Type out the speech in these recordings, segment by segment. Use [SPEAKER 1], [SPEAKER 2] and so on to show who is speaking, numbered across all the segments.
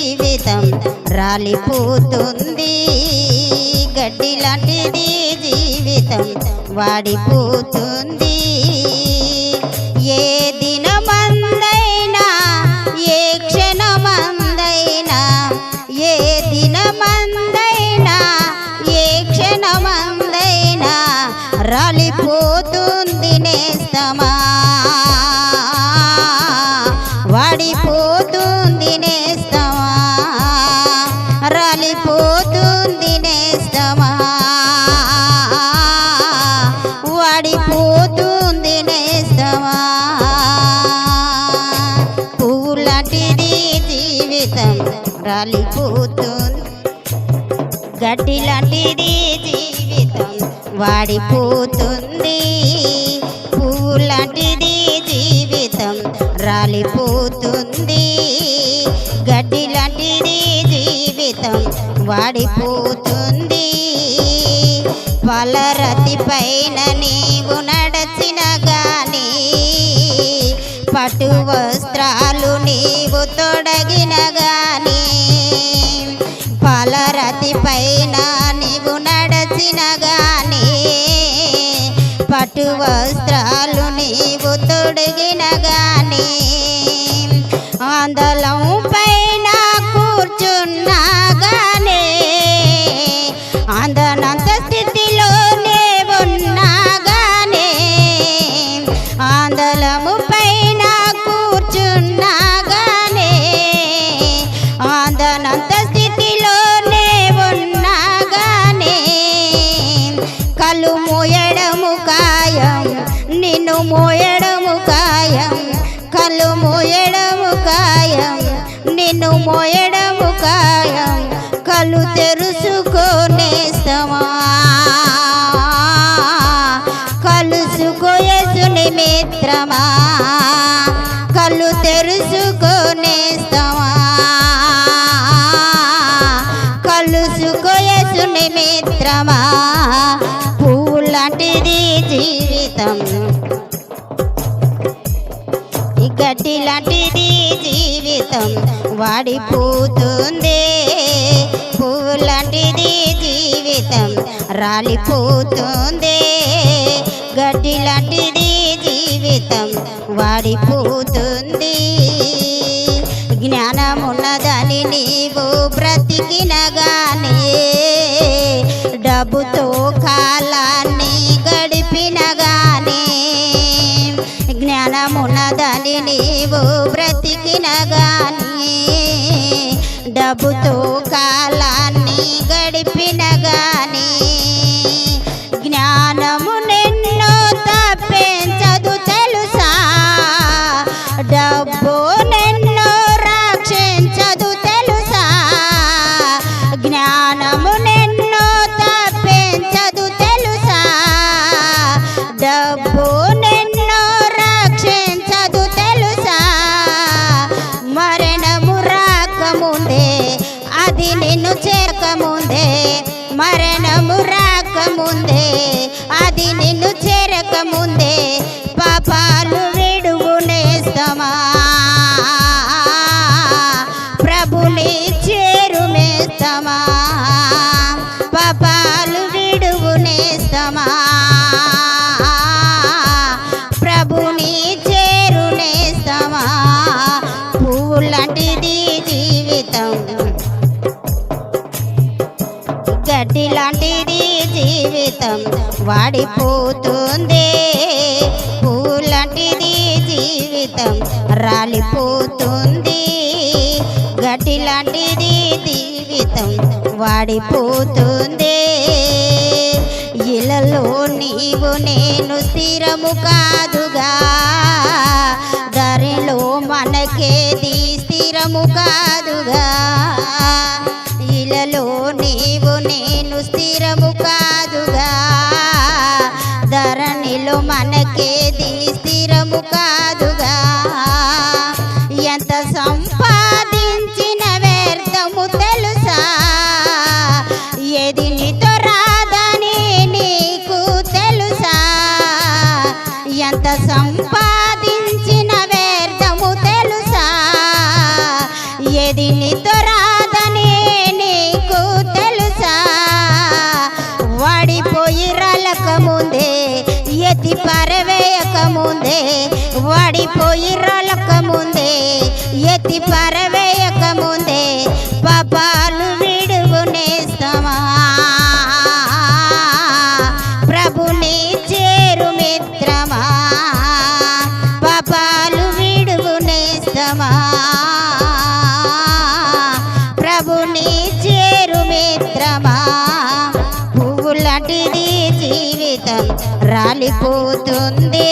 [SPEAKER 1] జీవితం రాలిపోతుంది. గడ్డి లాంటిది జీవితం వాడిపోతుంది. ఏ దినమందైనా ఏ క్షణమందైనా ఏ దినమందైనా ఏ క్షణమందైనా రాలిపో రాలిపోతుంది. గడ్డి లాంటిది జీవితం వాడిపోతుంది. పువ్వు లాంటిది జీవితం రాలిపోతుంది. గడ్డి లాంటిది జీవితం వాడిపోతుంది. పలరతి పైన నీవు నడచిన గాని పట్టు వస్త్రాలు నీవు తొడగిన గాని పట్టు వస్త్రాలు నీవు తొడిగిన గాని ఆందలం పైన కూర్చున్నా గాని అందనంత స్థితిలోనే ఉన్నా గాని అందలము పైన కూర్చున్నా గాని ఆందనంత స్థితిలో మోయడము కాయం కళ్ళు తెరుచుకోనేస్తమా కలుసుకోయసుని మిత్రమా. కళ్ళు తెరుచుకోనేస్తమా కలుసుకోయసుని మిత్రమా. పూలాంటిది జీవితం. ఈ గడ్డి లాంటిది జీవితం వాడిపోతుంది. పువ్వులాంటిది జీవితం రాలిపోతుంది. గడ్డి లాంటిది జీవితం వాడిపోతుంది నీవు బ్రతికిన గాని డబ్బుతో కాలాన్ని గడిపిన గాని జ్ఞానము నిన్ను తప్పించదు తెలుసా? డబ్బు నిన్ను రక్షించదు తెలుసా? జ్ఞా గడ్డి లాంటిది జీవితం వాడిపోతుంది. పూలాంటిది జీవితం రాలిపోతుంది. గడ్డి లాంటిది జీవితం వాడిపోతుంది. ఇలలో నీవు నేను స్థిరము కాదుగా. దారిలో మనకేది స్థిరము కాదుగా. ఏది నీతో రాదని నీకు తెలుసా? ఎంత సంపాదించిన వ్యర్థము తెలుసా? ఏది నీ నీతో రాదని నీకు తెలుసా? వాడిపోయి రలక ముందే ఎత్తి పరవేయక ముందే వాడిపోయి రలక ముందే ఎత్తి పరవేయక పువ్వు జీవితం రాలిపోతుంది.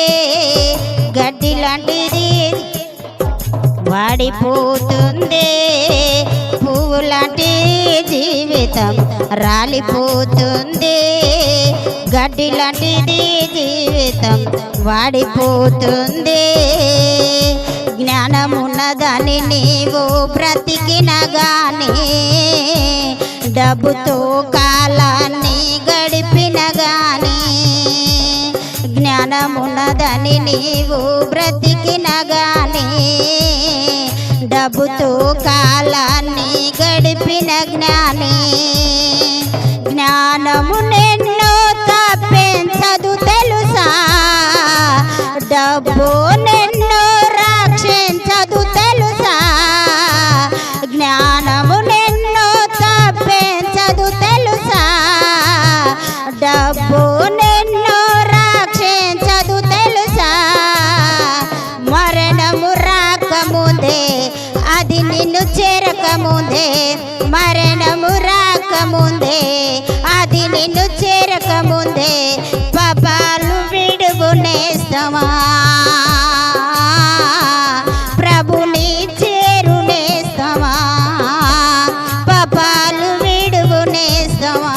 [SPEAKER 1] గడ్డి లాంటిది వాడిపోతుంది. పువ్వు లాంటి జీవితం రాలిపోతుంది. గడ్డి లాంటిది జీవితం వాడిపోతుంది. జ్ఞానమున్నదని నీవు బ్రతికిన గాని డబ్బుతో కాలాన్ని గడిపిన గాని జ్ఞానమున్నదని నీవు బ్రతికిన గాని డబ్బుతో కాలాన్ని గడిపిన జ్ఞాని జ్ఞానమున్న ఉందే అది నిన్ను చేరకముందే పాపాలు విడుగు నేస్తమా ప్రభుని చేరు నేస్తమా పాపాలు విడుగు నేస్తమా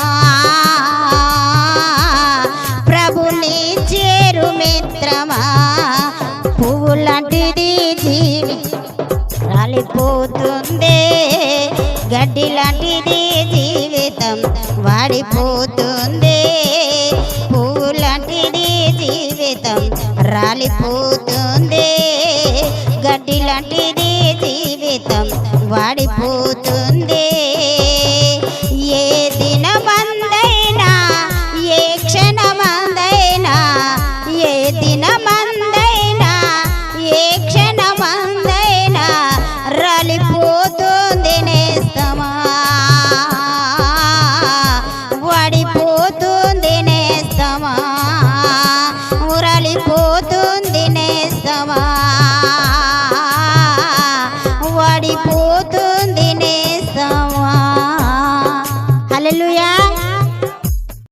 [SPEAKER 1] ప్రభుని చేరు మిత్రమా? పువ్వులాంటిది జీవి రాలిపోతుందే గడ్డి లాంటిది రాలిపోతుంది